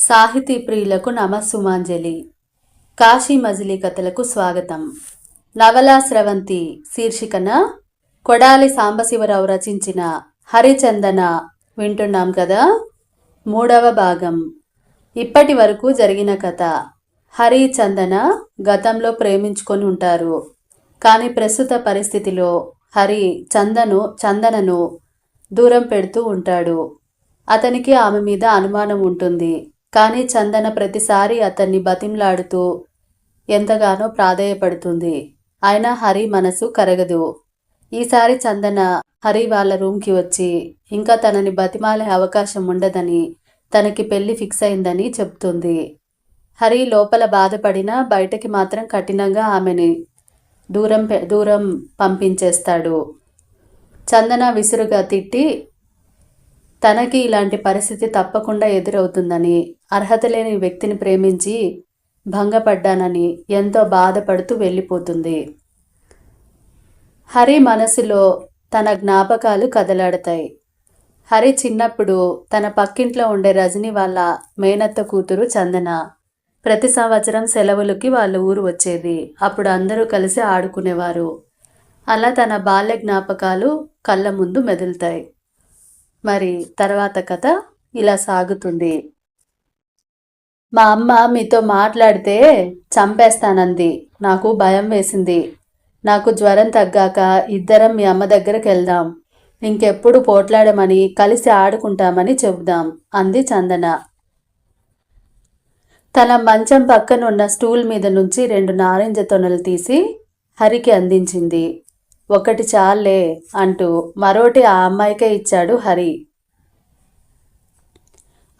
సాహితీ ప్రియులకు నమస్సుమాంజలి. కాశీ మజిలీ కథలకు స్వాగతం. నవలా స్రవంతి శీర్షికన కొడాలి సాంబశివరావు రచించిన హరిచందన వింటున్నాం కదా? మూడవ భాగం. ఇప్పటి వరకు జరిగిన కథ. హరిచందన గతంలో ప్రేమించుకొని ఉంటారు. కానీ ప్రస్తుత పరిస్థితిలో హరి చందను చందనను దూరం పెడుతూ ఉంటాడు. అతనికి ఆమె మీద అనుమానం ఉంటుంది. కానీ చందన ప్రతిసారి అతన్ని బతిమలాడుతూ ఎంతగానో ప్రాధేయపడుతుంది. అయినా హరి మనసు కరగదు. ఈసారి చందన హరి వాళ్ళ రూమ్కి వచ్చి ఇంకా తనని బతిమాలే అవకాశం ఉండదని తనకి పెళ్ళి ఫిక్స్ అయిందని చెప్తుంది. హరి లోపల బాధపడినా బయటకి మాత్రం కఠినంగా ఆమెని దూరం పె- దూరం పంపించేస్తాడు. చందన విసురుగా తిట్టి తనకి ఇలాంటి పరిస్థితి తప్పకుండా ఎదురవుతుందని అర్హత లేని వ్యక్తిని ప్రేమించి భంగపడ్డానని ఎంతో బాధపడుతూ వెళ్ళిపోతుంది. హరి మనసులో తన జ్ఞాపకాలు కదలాడతాయి. హరి చిన్నప్పుడు తన పక్కింట్లో ఉండే రజని వాళ్ళ మేనత్త కూతురు చందన. ప్రతి సంవత్సరం సెలవులకి వాళ్ళ ఊరు వచ్చేది. అప్పుడు అందరూ కలిసి ఆడుకునేవారు. అలా తన బాల్య జ్ఞాపకాలు కళ్ళ ముందు మెదులుతాయి. మరి తర్వాత కథ ఇలా సాగుతుంది. మా అమ్మ మీతో మాట్లాడితే చంపేస్తానంది. నాకు భయం వేసింది. నాకు జ్వరం తగ్గాక ఇద్దరం మీ అమ్మ దగ్గరికి వెళ్దాం. ఇంకెప్పుడు పోట్లాడమని కలిసి ఆడుకుంటామని చెబుదాం అంది చందన. తన మంచం పక్కన ఉన్న స్టూల్ మీద నుంచి రెండు నారింజ తొనలు తీసి హరికి అందించింది. ఒకటి చాలే అంటూ మరోటి ఆ అమ్మాయికే ఇచ్చాడు హరి.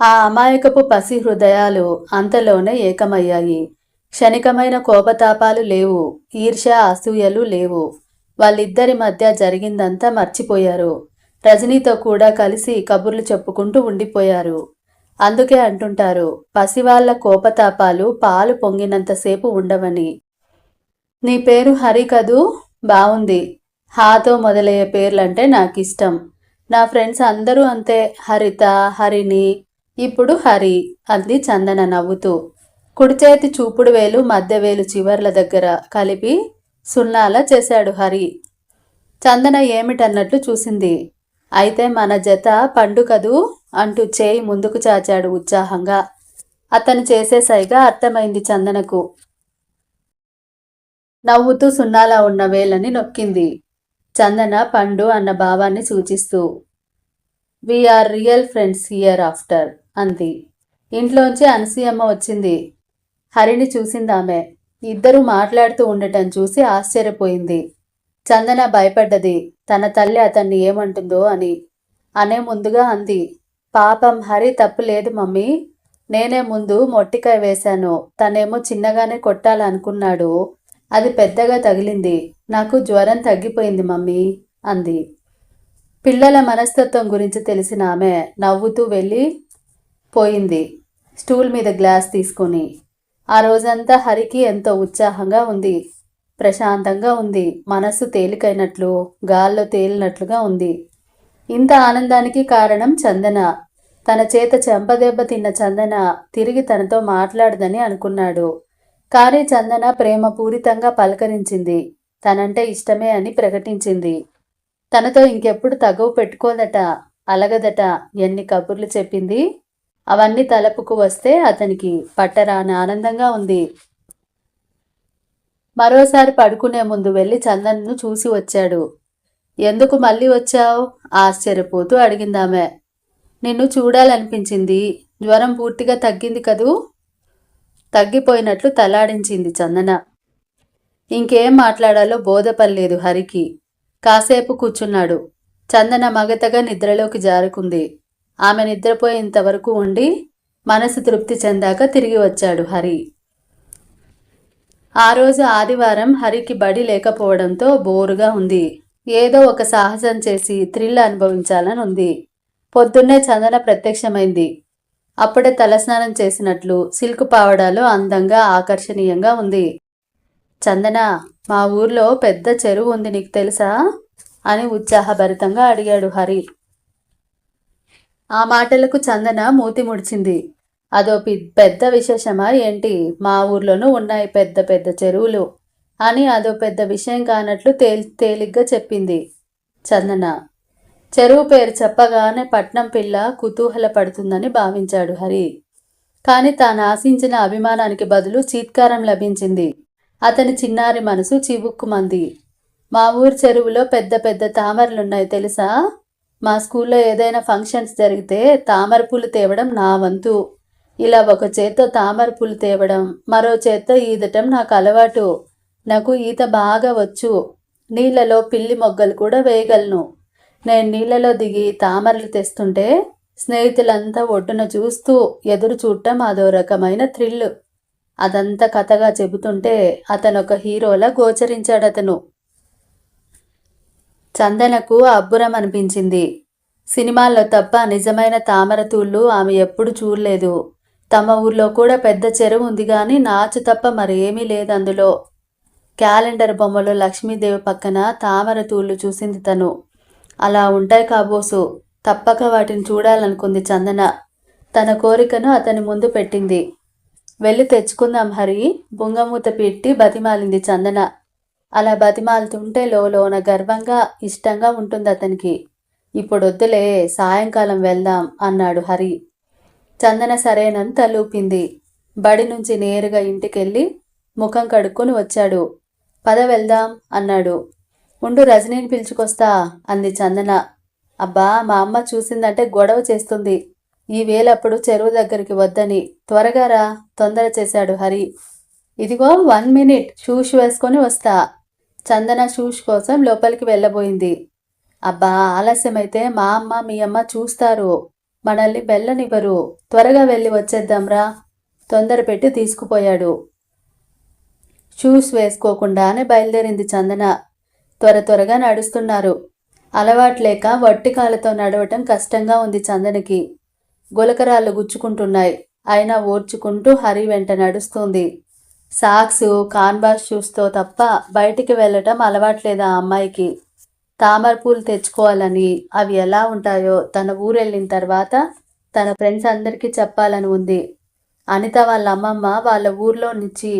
ఆ అమాయకపు పసి హృదయాలు అంతలోనే ఏకమయ్యాయి. క్షణికమైన కోపతాపాలు లేవు ఈర్ష్య అసూయలు లేవు. వాళ్ళిద్దరి మధ్య జరిగిందంతా మర్చిపోయారు. రజనీతో కూడా కలిసి కబుర్లు చెప్పుకుంటూ ఉండిపోయారు. అందుకే అంటుంటారు పసివాళ్ళ కోపతాపాలు పాలు పొంగినంతసేపు ఉండవని. నీ పేరు హరి కదూ? బావుంది. హాతో మొదలయ్యే పేర్లంటే నాకు ఇష్టం నా ఫ్రెండ్స్ అందరూ అంతే. హరిత హరిని ఇప్పుడు హరి అంది చందన నవ్వుతూ. కుడిచేతి చూపుడు వేలు మధ్య వేలు చివర్ల దగ్గర కలిపి సున్నాలా చేశాడు హరి. చందన ఏమిటన్నట్లు చూసింది. అయితే మన జత పండుకదు అంటూ చేయి ముందుకు చాచాడు ఉత్సాహంగా. అతను చేసే అర్థమైంది చందనకు. నవ్వుతూ సున్నాలా ఉన్న వేలని నొక్కింది. చందన పండు అన్న భావాన్ని సూచిస్తూ we are real friends here after అంది. ఇంట్లోంచి అనసూయమ్మ వచ్చింది. హరిని చూసిందామె ఇద్దరూ మాట్లాడుతూ ఉండటం చూసి ఆశ్చర్యపోయింది. చందన భయపడ్డది. తన తల్లి అతన్ని ఏమంటుందో అని. అనే ముందుగా అంది. పాపం హరి తప్పు లేదు మమ్మీ. నేనే ముందు మొట్టికాయ వేశాను. తనేమో చిన్నగానే కొట్టాలనుకున్నాడు. అది పెద్దగా తగిలింది. నాకు జ్వరం తగ్గిపోయింది మమ్మీ అంది. పిల్లల మనస్తత్వం గురించి తెలిసిన ఆమె నవ్వుతూ వెళ్ళి పోయింది. స్టూల్ మీద గ్లాస్ తీసుకొని. ఆ రోజంతా హరికి ఎంతో ఉత్సాహంగా ఉంది. ప్రశాంతంగా ఉంది. మనస్సు తేలికైనట్లు గాల్లో తేలినట్లుగా ఉంది. ఇంత ఆనందానికి కారణం చందన. తన చేత చెంపదెబ్బ తిన్న చందన తిరిగి తనతో మాట్లాడదని అనుకున్నాడు. కానీ చందన ప్రేమ పూరితంగా పలకరించింది. తనంటే ఇష్టమే అని ప్రకటించింది. తనతో ఇంకెప్పుడు తగవు పెట్టుకోదట అలగదట ఎన్ని కబుర్లు చెప్పింది? అవన్నీ తలపుకు వస్తే అతనికి పట్టరాని ఆనందంగా ఉంది. మరోసారి పడుకునే ముందు వెళ్ళి చందన్ను చూసి వచ్చాడు. ఎందుకు మళ్ళీ వచ్చావు? ఆశ్చర్యపోతూ అడిగిందామె. నిన్ను చూడాలనిపించింది. జ్వరం పూర్తిగా తగ్గింది కదూ? తగ్గిపోయినట్లు తలాడించింది చందన. ఇంకేం మాట్లాడాలో బోధపడలేదు హరికి. కాసేపు కూర్చున్నాడు. చందన మగతగా నిద్రలోకి జారుకుంది. ఆమె నిద్రపోయేంతవరకు ఉండి మనసు తృప్తి చెందాక తిరిగి వచ్చాడు హరి. ఆ రోజు ఆదివారం హరికి బడి లేకపోవడంతో బోరుగా ఉంది. ఏదో ఒక సాహసం చేసి థ్రిల్ అనుభవించాలని ఉంది. పొద్దున్నే చందన ప్రత్యక్షమైంది. అప్పుడే తలస్నానం చేసినట్లు సిల్క్ పావడాలో అందంగా ఆకర్షణీయంగా ఉంది. చందన మా ఊర్లో పెద్ద చెరువు ఉంది నీకు తెలుసా? అని ఉత్సాహభరితంగా అడిగాడు హరి. ఆ మాటలకు చందన మూతి ముడిచింది. అదో పెద్ద విశేషమా ఏంటి? మా ఊర్లోనూ ఉన్నాయి పెద్ద పెద్ద చెరువులు అని అదో పెద్ద విషయం కానట్లు తేలి తేలిగ్గా చెప్పింది చందన. చెరువు పేరు చెప్పగానే పట్నం పిల్ల కుతూహల పడుతుందని భావించాడు హరి. కానీ తాను ఆశించిన అభిమానానికి బదులు చీత్కారం లభించింది. అతని చిన్నారి మనసు చివుక్కుమంది. మా ఊరు చెరువులో పెద్ద పెద్ద తామరలున్నాయి తెలుసా? మా స్కూల్లో ఏదైనా ఫంక్షన్స్ జరిగితే తామర పూలు తేవడం నా వంతు. ఇలా ఒక చేత్తో తామర పూలు తేవడం మరో చేత్తో ఈదటం నాకు అలవాటు. నాకు ఈత బాగా వచ్చు. నీళ్ళలో పిల్లి మొగ్గలు కూడా వేయగలను. నేను నీళ్ళలో దిగి తామరలు తెస్తుంటే స్నేహితులంతా ఒడ్డున చూస్తూ ఎదురు చూడటం అదో రకమైన థ్రిల్ అదంతా కథగా చెబుతుంటే అతను ఒక హీరోలా గోచరించాడు అతను చందనకు అబ్బురం అనిపించింది సినిమాల్లో తప్ప నిజమైన తామరతూళ్ళు ఆమె ఎప్పుడు చూడలేదు. తమ ఊర్లో కూడా పెద్ద చెరువు ఉంది కానీ నాచు తప్ప మరేమీ లేదు అందులో క్యాలెండర్ బొమ్మలో లక్ష్మీదేవి పక్కన తామర తూళ్ళు చూసింది తను. అలా ఉంటాయి కాబోసు. తప్పక వాటిని చూడాలనుకుంది చందన. తన కోరికను అతని ముందు పెట్టింది. వెళ్ళి తెచ్చుకుందాం హరి. బుంగమూత పెట్టి బతిమాలింది చందన. అలా బతిమాలుతుంటే లోన గర్వంగా ఇష్టంగా ఉంటుంది అతనికి. ఇప్పుడు వద్దులే సాయంకాలం వెళ్దాం అన్నాడు హరి. చందన సరేనని తలూపింది బడి నుంచి నేరుగా ఇంటికెళ్ళి ముఖం కడుక్కొని వచ్చాడు. పద వెళ్దాం అన్నాడు. ఉండు రజనీని పిలుచుకొస్తా అంది చందన. అబ్బా మా అమ్మ చూసిందంటే గొడవ చేస్తుంది. ఈ వేలప్పుడు చెరువు దగ్గరికి వద్దని. త్వరగా రా తొందర చేశాడు హరి. ఇదిగో వన్ మినిట్ షూస్ వేసుకొని వస్తా. చందన షూస్ కోసం లోపలికి వెళ్ళబోయింది. అబ్బా ఆలస్యమైతే మా అమ్మ మీ అమ్మ చూస్తారు. మనల్ని వెళ్ళనివ్వరు. త్వరగా వెళ్ళి వచ్చేద్దాంరా తొందర పెట్టి తీసుకుపోయాడు. షూస్ వేసుకోకుండానే బయలుదేరింది చందన. త్వర త్వరగా నడుస్తున్నారు. అలవాట్లేక వట్టికాలతో నడవటం కష్టంగా ఉంది చందనకి. గులకరాళ్ళు గుచ్చుకుంటున్నాయి. అయినా ఓర్చుకుంటూ హరి వెంట నడుస్తుంది. సాక్స్ కాన్వాస్ షూస్తో తప్ప బయటికి వెళ్ళటం అలవాట్లేదు ఆ అమ్మాయికి? తామర పూలు తెచ్చుకోవాలని అవి ఎలా ఉంటాయో తన ఊరెళ్ళిన తర్వాత తన ఫ్రెండ్స్ అందరికీ చెప్పాలని ఉంది. అనిత వాళ్ళ అమ్మమ్మ వాళ్ళ ఊర్లో నుంచి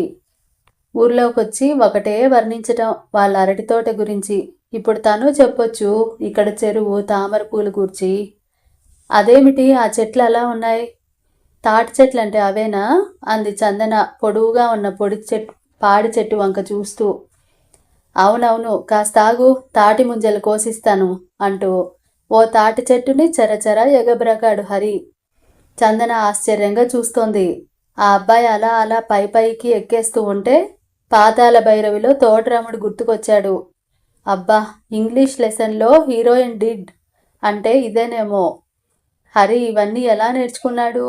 ఊర్లోకి వచ్చి ఒకటే వర్ణించటం వాళ్ళ అరటి తోట గురించి. ఇప్పుడు తను చెప్పొచ్చు ఇక్కడ చెరువు తామర పూలు గూర్చి. అదేమిటి? ఆ చెట్లు అలా ఉన్నాయి? తాటి చెట్లు అంటే అవేనా? అంది చందన పొడువుగా ఉన్న పొడి చెట్టు పాడి చెట్టు వంక చూస్తూ. అవునవును కాస్త ఆగు తాటి ముంజలు కోసిస్తాను అంటూ ఓ తాటి చెట్టుని చెరచెర ఎగబ్రగాడు హరి. చందన ఆశ్చర్యంగా చూస్తోంది. ఆ అబ్బాయి అలా అలా పై పైకి ఎక్కేస్తూ ఉంటే పాతాల భైరవిలో తోటరాముడు గుర్తుకొచ్చాడు. అబ్బా ఇంగ్లీష్ లెసన్లో హీరోయిన్ డిడ్ అంటే ఇదేనేమో. హరి ఇవన్నీ ఎలా నేర్చుకున్నాడు?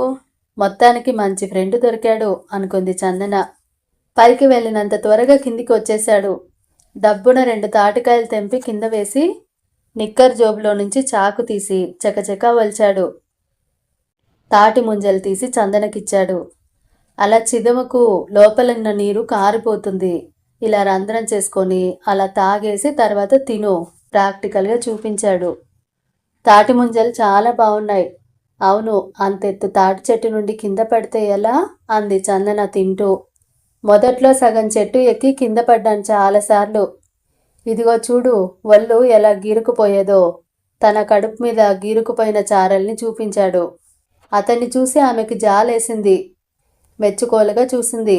మొత్తానికి మంచి ఫ్రెండ్ దొరికాడు అనుకుంది చందన. పైకి వెళ్ళినంత త్వరగా కిందికి వచ్చేశాడు. డబ్బున రెండు తాటికాయలు తెంపి కింద వేసి నిక్కర్ జోబులో నుంచి చాకు తీసి చకచకా వలిచాడు. తాటి ముంజలు తీసి చందనకిచ్చాడు. అలా చిదమకు లోపలున్న నీరు కారిపోతుంది. ఇలా రంధ్రం చేసుకొని అలా తాగేసి తర్వాత తిను ప్రాక్టికల్గా చూపించాడు. తాటి ముంజలు చాలా బాగున్నాయి అవును అంతెత్తు తాటి చెట్టు నుండి కింద పడితే ఎలా? అంది చందన తింటూ. మొదట్లో సగం చెట్టు ఎక్కి కింద పడ్డాను చాలాసార్లు. ఇదిగో చూడు వల్లు ఎలా గీరుకుపోయేదో. తన కడుపు మీద గీరుకుపోయిన చారల్ని చూపించాడు. అతన్ని చూసి ఆమెకి జాలేసింది. మెచ్చుకోలుగా చూసింది.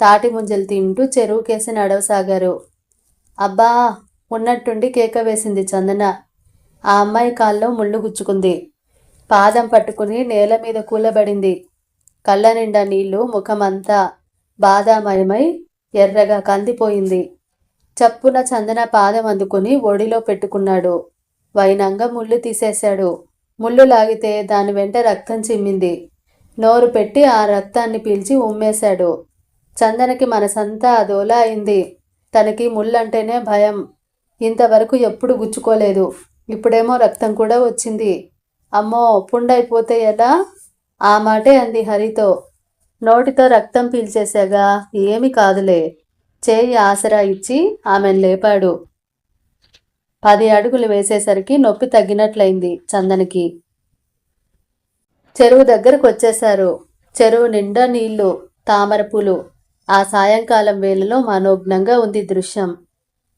తాటి ముంజలు తింటూ చెరువుకేసి నడవసాగారు. అబ్బా! ఉన్నట్టుండి కేక వేసింది చందన. ఆ అమ్మాయి కాల్లో ముళ్ళు గుచ్చుకుంది. పాదం పట్టుకుని నేల మీద కూలబడింది. కళ్ళ నిండా నీళ్ళు ముఖమంతా బాధామయమై ఎర్రగా కందిపోయింది. చప్పున చందన పాదం అందుకుని ఒడిలో పెట్టుకున్నాడు. వైనంగా ముళ్ళు తీసేశాడు. ముళ్ళు లాగితే దాని వెంట రక్తం చిమ్మింది. నోరు పెట్టి ఆ రక్తాన్ని పీల్చి ఉమ్మేశాడు. చందనకి మనసంతా అదోలా అయింది. తనకి ముళ్ళంటేనే భయం. ఇంతవరకు ఎప్పుడు గుచ్చుకోలేదు. ఇప్పుడేమో రక్తం కూడా వచ్చింది. అమ్మో పుండైపోతే ఎలా? ఆ మాటే అంది హరితో. నోటితో రక్తం పీల్చేశాగా. ఏమి కాదులే. చేయి ఆసరా ఇచ్చి ఆమెను లేపాడు. పది అడుగులు వేసేసరికి నొప్పి తగ్గినట్లయింది చందనకి. చెరువు దగ్గరకు వచ్చేశారు. చెరువు నిండా నీళ్ళు తామరపులు ఆ సాయంకాలం వేళలో మనోజ్ఞంగా ఉంది దృశ్యం.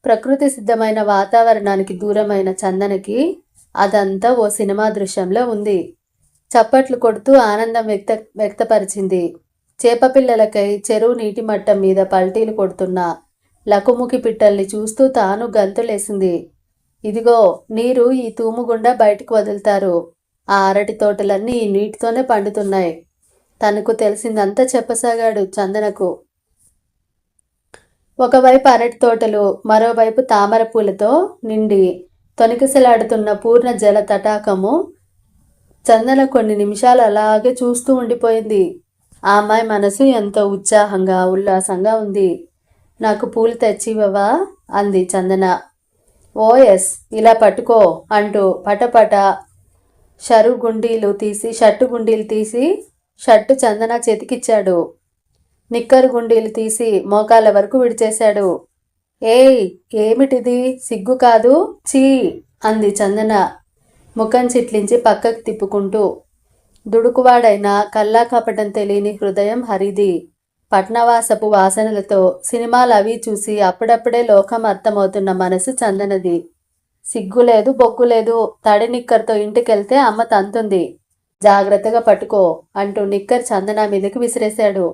ప్రకృతి సిద్ధమైన వాతావరణానికి దూరమైన చందనకి అదంతా ఓ సినిమా దృశ్యంలో ఉంది. చప్పట్లు కొడుతూ ఆనందం వ్యక్త వ్యక్తపరిచింది. చేపపిల్లలకై చెరువు నీటి మట్టం మీద పల్టీలు కొడుతున్న లకుముకి పిట్టల్ని చూస్తూ తాను గంతులేసింది. ఇదిగో నీరు ఈ తూము గుండా బయటకు వదులుతారు. ఆ అరటి తోటలన్నీ ఈ నీటితోనే పండుతున్నాయి. తనకు తెలిసిందంతా చెప్పసాగాడు చందనకు. ఒకవైపు అరటి తోటలు మరోవైపు తామర పూలతో నిండి తొనికిసలాడుతున్న పూర్ణ జల తటాకము చందన కొన్ని నిమిషాలు అలాగే చూస్తూ ఉండిపోయింది. ఆ అమ్మాయి మనసు ఎంతో ఉత్సాహంగా ఉల్లాసంగా ఉంది. నాకు పూలు తెచ్చివవా అంది చందన. ఓ ఎస్ ఇలా పట్టుకో అంటూ పటపట షరు గుండీలు తీసి షర్టు గుండీలు తీసి షర్టు చందన చేతికిచ్చాడు. నిక్కరు గుండీలు తీసి మోకాళ్ళ వరకు విడిచేశాడు. ఏయ్ ఏమిటిది? సిగ్గు కాదు? చీ! అంది చందన ముఖం చిట్లించి పక్కకు తిప్పుకుంటూ. దుడుకువాడైన కల్లా కపటం తెలియని హృదయం హరిది. పట్నవాసపు వాసనలతో సినిమాలు అవి చూసి అప్పుడప్పుడే లోకం అర్థమవుతున్న మనసు చందనది. సిగ్గు లేదు బొగ్గు లేదు. తడి నిక్కర్తో ఇంటికెళ్తే అమ్మ తంతుంది. జాగ్రత్తగా పట్టుకో అంటూ నిక్కర్ చందన మీదకి విసిరేశాడు.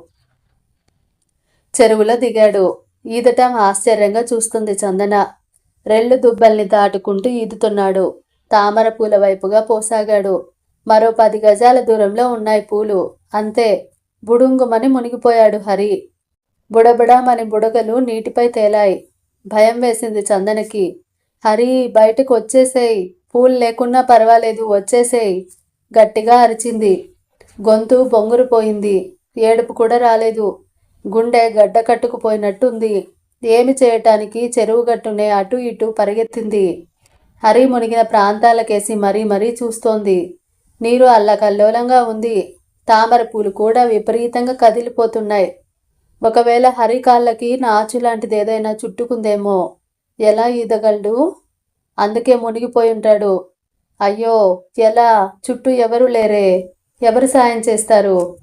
చెరువులో దిగాడు. ఈదటం ఆశ్చర్యంగా చూస్తుంది చందన. రెల్లు దుబ్బల్ని దాటుకుంటూ ఈదుతున్నాడు. తామర పూల వైపుగా పోసాగాడు. మరో పది గజాల దూరంలో ఉన్నాయి పూలు. అంతే. బుడుంగుమని మునిగిపోయాడు హరి. బుడబుడామని బుడగలు నీటిపై తేలాయి. భయం వేసింది చందనకి. హరి బయటకు వచ్చేసేయ్. పూలు లేకున్నా పర్వాలేదు వచ్చేసేయ్. గట్టిగా అరిచింది. గొంతు బొంగురుపోయింది. ఏడుపు కూడా రాలేదు. గుండె గడ్డ కట్టుకుపోయినట్టుంది. ఏమి చేయటానికి చెరువు గట్టునే అటు ఇటు పరిగెత్తింది. హరి మునిగిన ప్రాంతాలకేసి మరీ మరీ చూస్తోంది. నీరు అల్లకల్లోలంగా ఉంది. తామర పూలు కూడా విపరీతంగా కదిలిపోతున్నాయి. ఒకవేళ హరి కాళ్ళకి నాచు లాంటిది ఏదైనా చుట్టుకుందేమో. ఎలా ఈదగలడు? అందుకే మునిగిపోయి ఉంటాడు. అయ్యో ఎలా? చుట్టూ ఎవరు లేరే? ఎవరు సాయం చేస్తారు?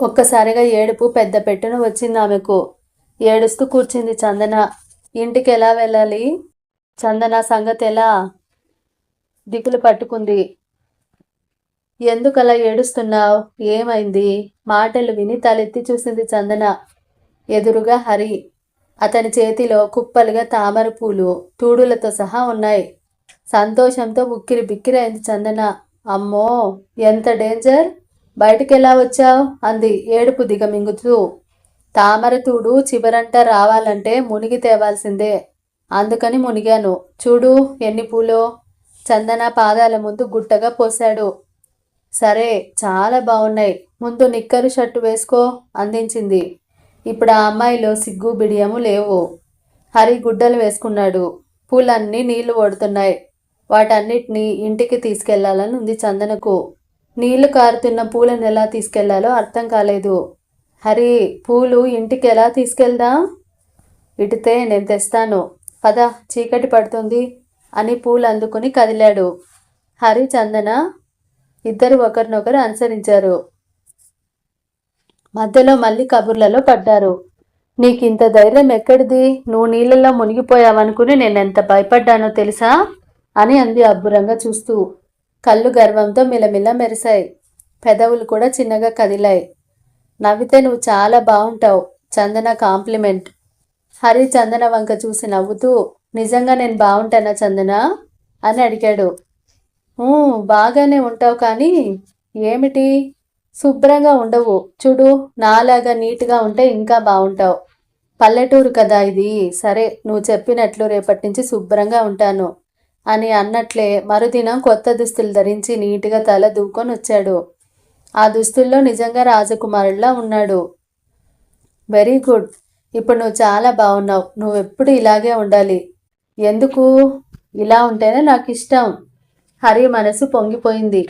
ఒక్కసారిగా ఏడుపు పెద్ద పెట్టున వచ్చింది ఆమెకు. ఏడుస్తూ కూర్చుంది చందన. ఇంటికి ఎలా వెళ్ళాలి? చందన సంగతి ఎలా? దిగులు పట్టుకుంది. ఎందుకలా ఏడుస్తున్నావు? ఏమైంది? మాటలు విని తలెత్తి చూసింది చందన. ఎదురుగా హరి. అతని చేతిలో కుప్పలుగా తామర పూలు తూడులతో సహా ఉన్నాయి. సంతోషంతో ఉక్కిరి బిక్కిరి అయింది చందన. అమ్మో ఎంత డేంజర్! బయటికి ఎలా వచ్చావు? అంది ఏడుపు దిగమింగుతూ. తామర తూడు చివరంట రావాలంటే మునిగి తేవాల్సిందే. అందుకని మునిగాను. చూడు ఎన్ని పూలో. చందన పాదాల ముందు గుట్టగా పోశాడు. సరే చాలా బాగున్నాయి ముందు నిక్కరు షర్టు వేసుకో అందించింది. ఇప్పుడు ఆ అమ్మాయిలో సిగ్గు బిడియము లేవు. హరి గుడ్డలు వేసుకున్నాడు. పూలన్నీ నీళ్ళు ఓడుతున్నాయి వాటన్నిటినీ ఇంటికి తీసుకెళ్ళాలని ఉంది చందనకు. నీళ్ళు కారుతున్న పూలను ఎలా తీసుకెళ్ళాలో అర్థం కాలేదు. హరి పూలు ఇంటికి ఎలా తీసుకెళ్దాం? ఇటితే నేను తెస్తాను. పద చీకటి పడుతుంది అని పూలు అందుకుని కదిలాడు. హరి చందన ఇద్దరు ఒకరినొకరు అనుసరించారు. మధ్యలో మళ్ళీ కబుర్లలో పడ్డారు. నీకు ఇంత ధైర్యం ఎక్కడిది? నువ్వు నీళ్ళల్లో మునిగిపోయావనుకుని నేను ఎంత భయపడ్డానో తెలుసా? అని అంది అబ్బురంగా చూస్తూ. కళ్ళు గర్వంతో మిలమిల మెరిశాయి. పెదవులు కూడా చిన్నగా కదిలాయి. నవ్వితే నువ్వు చాలా బాగుంటావు చందన కాంప్లిమెంట్. హరి చందన వంక చూసి నవ్వుతూ నిజంగా నేను బాగుంటానా చందన? అని అడిగాడు. బాగానే ఉంటావు కానీ ఏమిటి? శుభ్రంగా ఉండవు. చూడు నాలాగా నీట్గా ఉంటే ఇంకా బాగుంటావు పల్లెటూరు కదా ఇది. సరే నువ్వు చెప్పినట్లు రేపటి నుంచి శుభ్రంగా ఉంటాను అని అన్నట్లే మరుదినం కొత్త దుస్తులు ధరించి నీట్గా తల దూకొని వచ్చాడు. ఆ దుస్తుల్లో నిజంగా రాజకుమారుల్లా ఉన్నాడు. Very good. ఇప్పుడు నువ్వు చాలా బాగున్నావు నువ్వు ఎప్పుడు ఇలాగే ఉండాలి. ఎందుకు? ఇలా ఉంటేనే నాకు ఇష్టం హరి మనసు పొంగిపోయింది.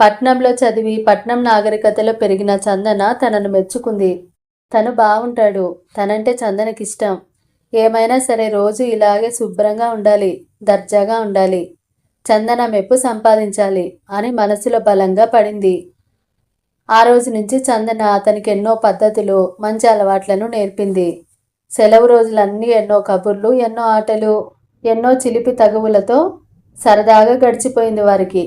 పట్నంలో చదివి పట్నం నాగరికతలో పెరిగిన చందన తనను మెచ్చుకుంది. తను బాగుంటాడు తనంటే చందనకి ఇష్టం ఏమైనా సరే రోజు ఇలాగే శుభ్రంగా ఉండాలి. దర్జాగా ఉండాలి. చందన మెప్పు సంపాదించాలి అని మనసులో బలంగా పడింది. ఆ రోజు నుంచి చందన అతనికి ఎన్నో పద్ధతులు మంచి అలవాట్లను నేర్పింది. సెలవు రోజులన్నీ ఎన్నో కబుర్లు ఎన్నో ఆటలు ఎన్నో చిలిపి తగువులతో సరదాగా గడిచిపోయింది వారికి.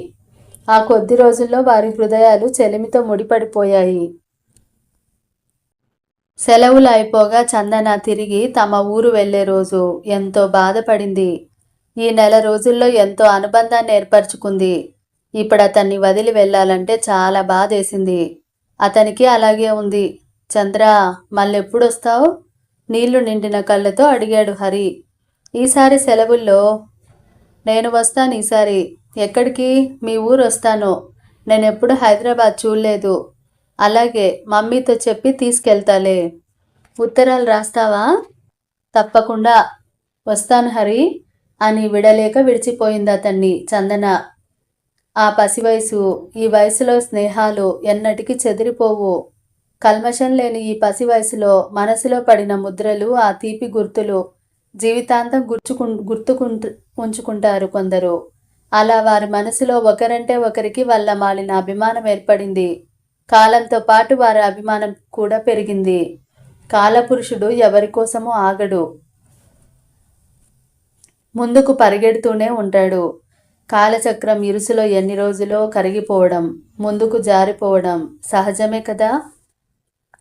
ఆ కొద్ది రోజుల్లో వారి హృదయాలు చెలిమితో ముడిపడిపోయాయి. సెలవులు అయిపోగా చందన తిరిగి తమ ఊరు వెళ్ళే రోజు ఎంతో బాధపడింది. ఈ నెల రోజుల్లో ఎంతో అనుబంధాన్ని ఏర్పరచుకుంది. ఇప్పుడు అతన్ని వదిలి వెళ్ళాలంటే చాలా బాధేసింది. అతనికి అలాగే ఉంది. చంద్ర మళ్ళెప్పుడు వస్తావు? నీళ్ళు నిండిన కళ్ళతో అడిగాడు హరి. ఈసారి సెలవుల్లో నేను వస్తాను ఈసారి. ఎక్కడికి? మీ ఊరు వస్తాను నేను ఎప్పుడు హైదరాబాద్ చూడలేదు. అలాగే మమ్మీతో చెప్పి తీసుకెళ్తాలే. ఉత్తరాలు రాస్తావా? తప్పకుండా. వస్తాను హరి. అని విడలేక విడిచిపోయింది అతన్ని చందన. ఆ పసి వయసు ఈ వయసులో స్నేహాలు ఎన్నటికీ చెదిరిపోవు. కల్మషం లేని ఈ పసి వయసులో మనసులో పడిన ముద్రలు ఆ తీపి గుర్తులు జీవితాంతం గుర్చుకు గుర్తుకుంటు ఉంచుకుంటారు కొందరు. అలా వారి మనసులో ఒకరంటే ఒకరికి వల్ల మాలిన అభిమానం ఏర్పడింది. కాలంతో పాటు వారి అభిమానం కూడా పెరిగింది. కాలపురుషుడు ఎవరి కోసమూ ఆగడు. ముందుకు పరిగెడుతూనే ఉంటాడు. కాలచక్రం ఇరుసులో ఎన్ని రోజులో కరిగిపోవడం ముందుకు జారిపోవడం సహజమే కదా?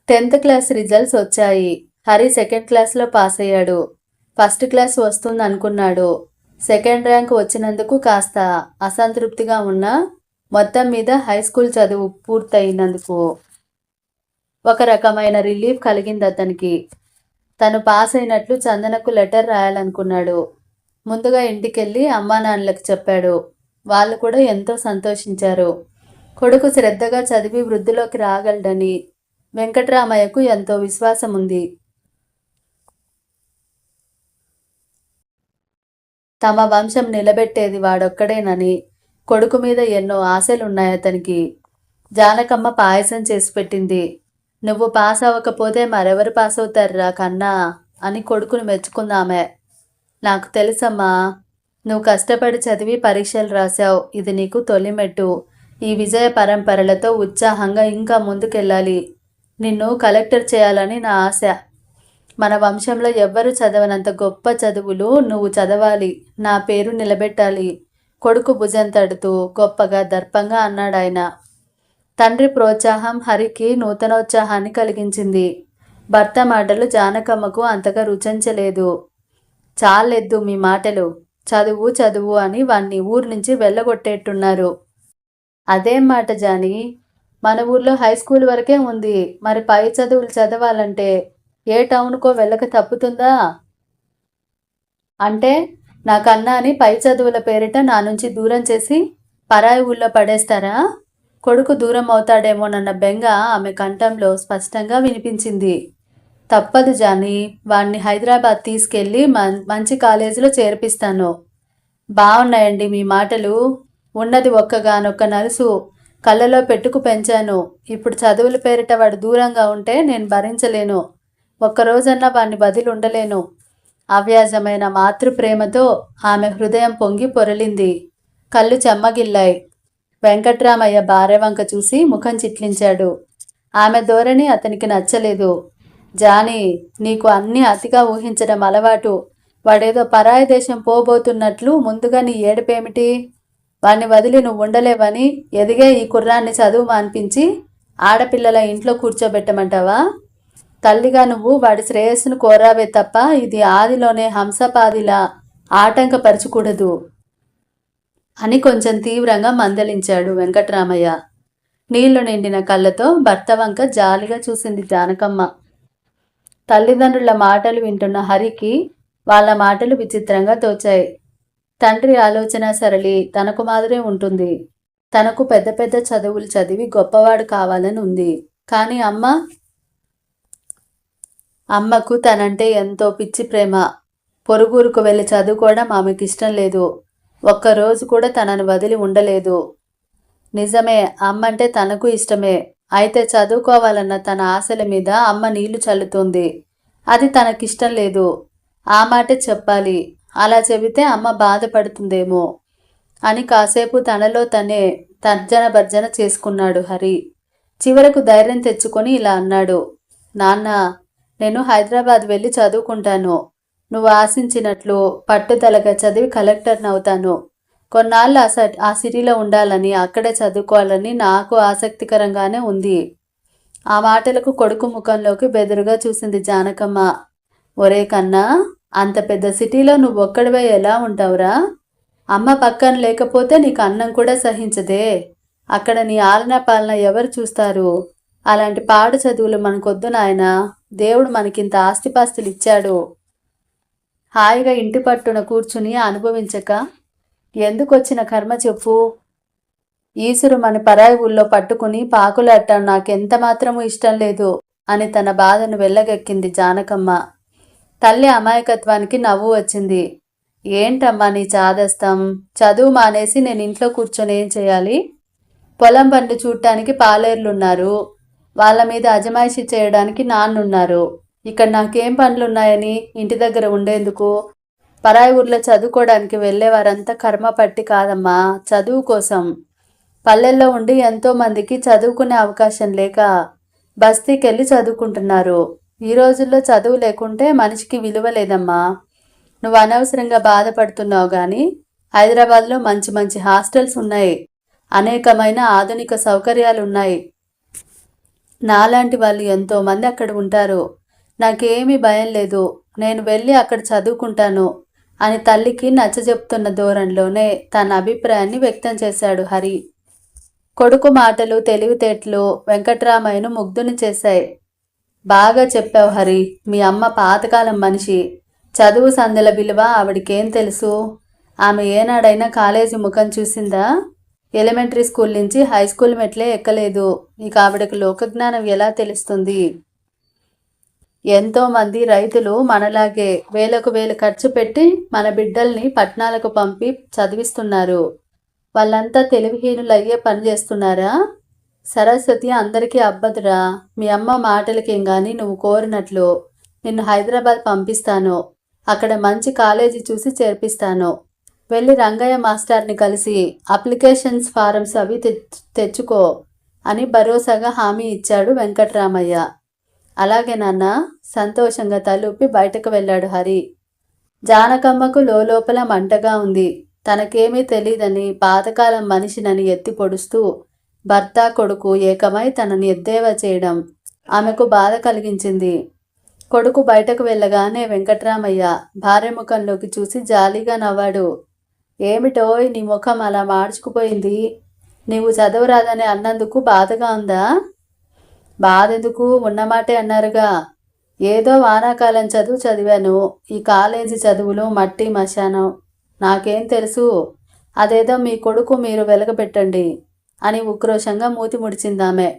టెన్త్ క్లాస్ రిజల్ట్స్ వచ్చాయి. హరి సెకండ్ క్లాస్లో పాస్ అయ్యాడు ఫస్ట్ క్లాస్ వస్తుంది అనుకున్నాడు సెకండ్ ర్యాంక్ వచ్చినందుకు కాస్త అసంతృప్తిగా ఉన్నా మొత్తం మీద హై స్కూల్ చదువు పూర్తయినందుకు ఒక రకమైన రిలీఫ్ కలిగింది అతనికి. తను పాస్ అయినట్లు చందనకు లెటర్ రాయాలనుకున్నాడు. ముందుగా ఇంటికెళ్ళి అమ్మా నాన్నలకు చెప్పాడు. వాళ్ళు కూడా ఎంతో సంతోషించారు. కొడుకు శ్రద్ధగా చదివి వృద్ధిలోకి రాగలడని వెంకట్రామయ్యకు ఎంతో విశ్వాసం ఉంది తమ వంశం నిలబెట్టేది వాడొక్కడేనని కొడుకు మీద ఎన్నో ఆశలున్నాయి అతనికి. జానకమ్మ పాయసం చేసి పెట్టింది. నువ్వు పాస్ అవ్వకపోతే మరెవరు పాస్ అవుతారురా కన్నా అని కొడుకుని మెచ్చుకుందామే. నాకు తెలుసమ్మా నువ్వు కష్టపడి చదివి పరీక్షలు రాశావు. ఇది నీకు తొలిమెట్టు ఈ విజయ పరంపరలతో ఉత్సాహంగా ఇంకా ముందుకెళ్ళాలి. నిన్ను కలెక్టర్ చేయాలని నా ఆశ. మన వంశంలో ఎవ్వరు చదవనంత గొప్ప చదువులు నువ్వు చదవాలి నా పేరు నిలబెట్టాలి కొడుకు భుజం తడుతూ గొప్పగా దర్పంగా అన్నాడాయన తండ్రి ప్రోత్సాహం హరికి నూతనోత్సాహాన్ని కలిగించింది. భర్త మాటలు జానకమ్మకు అంతగా రుచించలేదు. చాలెద్దు మీ మాటలు చదువు చదువు అని వాణ్ణి ఊరు నుంచి వెళ్ళగొట్టేట్టున్నారు. అదేం మాట జాని మన ఊర్లో హై స్కూల్ వరకే ఉంది మరి పై చదువులు చదవాలంటే ఏ టౌన్కో వెళ్ళక తప్పుతుందా? అంటే నా కన్నాని పై చదువుల పేరిట నా నుంచి దూరం చేసి పరాయి ఊళ్ళో పడేస్తారా? కొడుకు దూరం అవుతాడేమోనన్న బెంగ ఆమె కంఠంలో స్పష్టంగా వినిపించింది. తప్పదు జాని వాణ్ణి హైదరాబాద్ తీసుకెళ్ళి మంచి కాలేజీలో చేర్పిస్తాను. బాగున్నాయండి మీ మాటలు. ఉన్నది ఒక్కగానొక్క నలుసు. కళ్ళలో పెట్టుకు పెంచాను. ఇప్పుడు చదువుల పేరిట వాడు దూరంగా ఉంటే నేను భరించలేను. ఒక్కరోజన్నా వాణ్ణి బదిలి ఉండలేను అవ్యాజమైన మాతృప్రేమతో ఆమె హృదయం పొంగి పొరలింది. కళ్ళు చెమ్మగిల్లాయి. వెంకట్రామయ్య భార్య వంక చూసి ముఖం చిట్లించాడు. ఆమె ధోరణి అతనికి నచ్చలేదు. జానీ నీకు అన్నీ అతిగా ఊహించడం అలవాటు. వాడేదో పరాయి దేశం పోబోతున్నట్లు ముందుగా నీ ఏడుపేమిటి? వాణ్ణి వదిలి నువ్వు ఉండలేవని ఎదిగే ఈ కుర్రాన్ని చదువు మాన్పించి ఆడపిల్లల ఇంట్లో కూర్చోబెట్టమంటావా? తల్లిగా నువ్వు వాడి శ్రేయస్సును కోరావే తప్ప ఇది ఆదిలోనే హంసపాదిలా ఆటంకపరచకూడదు అని కొంచెం తీవ్రంగా మందలించాడు వెంకట్రామయ్య. నీళ్ళు నిండిన కళ్ళతో భర్త వంక జాలిగా చూసింది జానకమ్మ. తల్లిదండ్రుల మాటలు వింటున్న హరికి వాళ్ళ మాటలు విచిత్రంగా తోచాయి. తండ్రి ఆలోచన సరళి తనకు మాదిరే ఉంటుంది. తనకు పెద్ద పెద్ద చదువులు చదివి గొప్పవాడు కావాలని ఉంది. కానీ అమ్మ అమ్మకు తనంటే ఎంతో పిచ్చి ప్రేమ. పొరుగురుకు వెళ్ళి చదువుకోవడం ఆమెకి ఇష్టం లేదు. ఒక్కరోజు కూడా తనను వదిలి ఉండలేదు. నిజమే అమ్మంటే తనకు ఇష్టమే. అయితే చదువుకోవాలన్న తన ఆశల మీద అమ్మ నీళ్ళు చల్లుతుంది. అది తనకిష్టం లేదు. ఆ మాటే చెప్పాలి. అలా చెబితే అమ్మ బాధపడుతుందేమో అని కాసేపు తనలో తనే తర్జన భర్జన చేసుకున్నాడు హరి. చివరకు ధైర్యం తెచ్చుకొని ఇలా అన్నాడు. నాన్న నేను హైదరాబాద్ వెళ్ళి చదువుకుంటాను. నువ్వు ఆశించినట్లు పట్టుదలగా చదివి కలెక్టర్ని అవుతాను. కొన్నాళ్ళు ఆ స ఆ సిటీలో ఉండాలని అక్కడే చదువుకోవాలని నాకు ఆసక్తికరంగానే ఉంది. ఆ మాటలకు కొడుకు ముఖంలోకి బెదురుగా చూసింది జానకమ్మ. ఒరే కన్నా అంత పెద్ద సిటీలో నువ్వు ఒక్కడివే ఎలా ఉంటావురా? అమ్మ పక్కన లేకపోతే నీకు అన్నం కూడా సహించదే. అక్కడ నీ ఆలన పాలన ఎవరు చూస్తారు? అలాంటి పాడు చదువులు మనకొద్దు నాయన. దేవుడు మనకింత ఆస్తిపాస్తులు ఇచ్చాడు హాయిగా ఇంటి పట్టున కూర్చుని అనుభవించక ఎందుకు వచ్చిన కర్మ చెప్పు? ఈసురు మన పరాయి ఊళ్ళో పట్టుకుని పాకులాడటం నాకెంత మాత్రమూ ఇష్టం లేదు అని తన బాధను వెళ్ళగక్కింది జానకమ్మ. తల్లి అమాయకత్వానికి నవ్వు వచ్చింది. ఏంటమ్మా నీ చాదస్తం? చదువు మానేసి నేను ఇంట్లో కూర్చొని ఏం చేయాలి? పొలం పనులు చూడటానికి పాలేర్లున్నారు. వాళ్ళ మీద అజమాయిషి చేయడానికి నాన్నున్నారు. ఇక్కడ నాకేం పనులున్నాయని ఇంటి దగ్గర ఉండేందుకు పరాయి ఊర్లో చదువుకోవడానికి వెళ్ళేవారంతా కర్మ పట్టి కాదమ్మా చదువు కోసం. పల్లెల్లో ఉండి ఎంతో మందికి చదువుకునే అవకాశం లేక బస్తీకి వెళ్ళి చదువుకుంటున్నారు. ఈ రోజుల్లో చదువు లేకుంటే మనిషికి విలువ లేదమ్మా. నువ్వు అనవసరంగా బాధపడుతున్నావు కానీ హైదరాబాద్లో మంచి మంచి హాస్టల్స్ ఉన్నాయి. అనేకమైన ఆధునిక సౌకర్యాలు ఉన్నాయి నాలాంటి వాళ్ళు ఎంతోమంది అక్కడ ఉంటారు. నాకేమీ భయం లేదు. నేను వెళ్ళి అక్కడ చదువుకుంటాను అని తల్లికి నచ్చజెప్తున్న ధోరణిలోనే తన అభిప్రాయాన్ని వ్యక్తం చేశాడు హరి. కొడుకు మాటలు తెలివితేటలు వెంకట్రామయ్యను ముగ్ధుని చేశాయి. బాగా చెప్పావు హరి. మీ అమ్మ పాతకాలం మనిషి. చదువు సందెల విలువ ఆవిడకేం తెలుసు? ఆమె ఏనాడైనా కాలేజీ ముఖం చూసిందా? ఎలిమెంటరీ స్కూల్ నుంచి హై స్కూల్ మెట్లే ఎక్కలేదు. ఇక ఆవిడకు లోకజ్ఞానం ఎలా తెలుస్తుంది? ఎంతోమంది రైతులు మనలాగే వేలకు వేలు ఖర్చు పెట్టి మన బిడ్డల్ని పట్నాలకు పంపి చదివిస్తున్నారు. వాళ్ళంతా తెలివిహీనులయ్యే పని చేస్తున్నారా? సరస్వతి అందరికీ అబ్బదురా. మీ అమ్మ మాటలకేం గాని నువ్వు కోరినట్లు. నిన్ను హైదరాబాద్ పంపిస్తాను. అక్కడ మంచి కాలేజీ చూసి చేర్పిస్తాను. వెళ్ళి రంగయ్య మాస్టర్ని కలిసి అప్లికేషన్స్ ఫారమ్స్ అవి తెచ్చుకో అని భరోసాగా హామీ ఇచ్చాడు వెంకట్రామయ్య. అలాగే నాన్న సంతోషంగా తలూపి బయటకు వెళ్ళాడు హరి. జానకమ్మకు లోపల మంటగా ఉంది. తనకేమీ తెలీదని పాతకాలం మనిషినని ఎత్తి పొడుస్తూ భర్త కొడుకు ఏకమై తనని ఎద్దేవా చేయడం ఆమెకు బాధ కలిగించింది. కొడుకు బయటకు వెళ్ళగానే వెంకట్రామయ్య భార్య ముఖంలోకి చూసి జాలీగా నవ్వాడు. ఏమిటోయ్ నీ ముఖం అలా మార్చుకుపోయింది. నీవు చదవరాదని అన్నందుకు బాధగా ఉందా? బాధ ఎందుకు ఉన్నమాటే అన్నారుగా. ఏదో వానాకాలం చదువు చదివాను. ఈ కాలేజీ చదువులు మట్టి మశానం. నాకేం తెలుసు? అదేదో మీ కొడుకు మీరు వెలగబెట్టండి అని ఉక్రోషంగా మూతి ముడిచిందామె.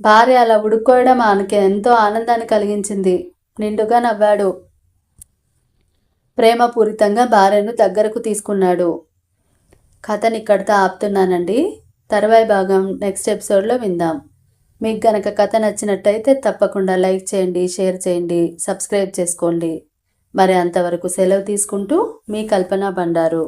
భార్య అలా ఉడుక్కోవడం ఆమెకి ఎంతో ఆనందాన్ని కలిగించింది. నిండుగా నవ్వాడు. ప్రేమపూరితంగా భార్యను దగ్గరకు తీసుకున్నాడు. కథని ఇక్కడితో ఆపుతున్నానండి. తర్వాయి భాగం నెక్స్ట్ ఎపిసోడ్లో విందాం. మీకు గనక కథ నచ్చినట్టయితే తప్పకుండా లైక్ చేయండి షేర్ చేయండి సబ్స్క్రైబ్ చేసుకోండి. మరి అంతవరకు సెలవు తీసుకుంటూ మీ కల్పన బండారు.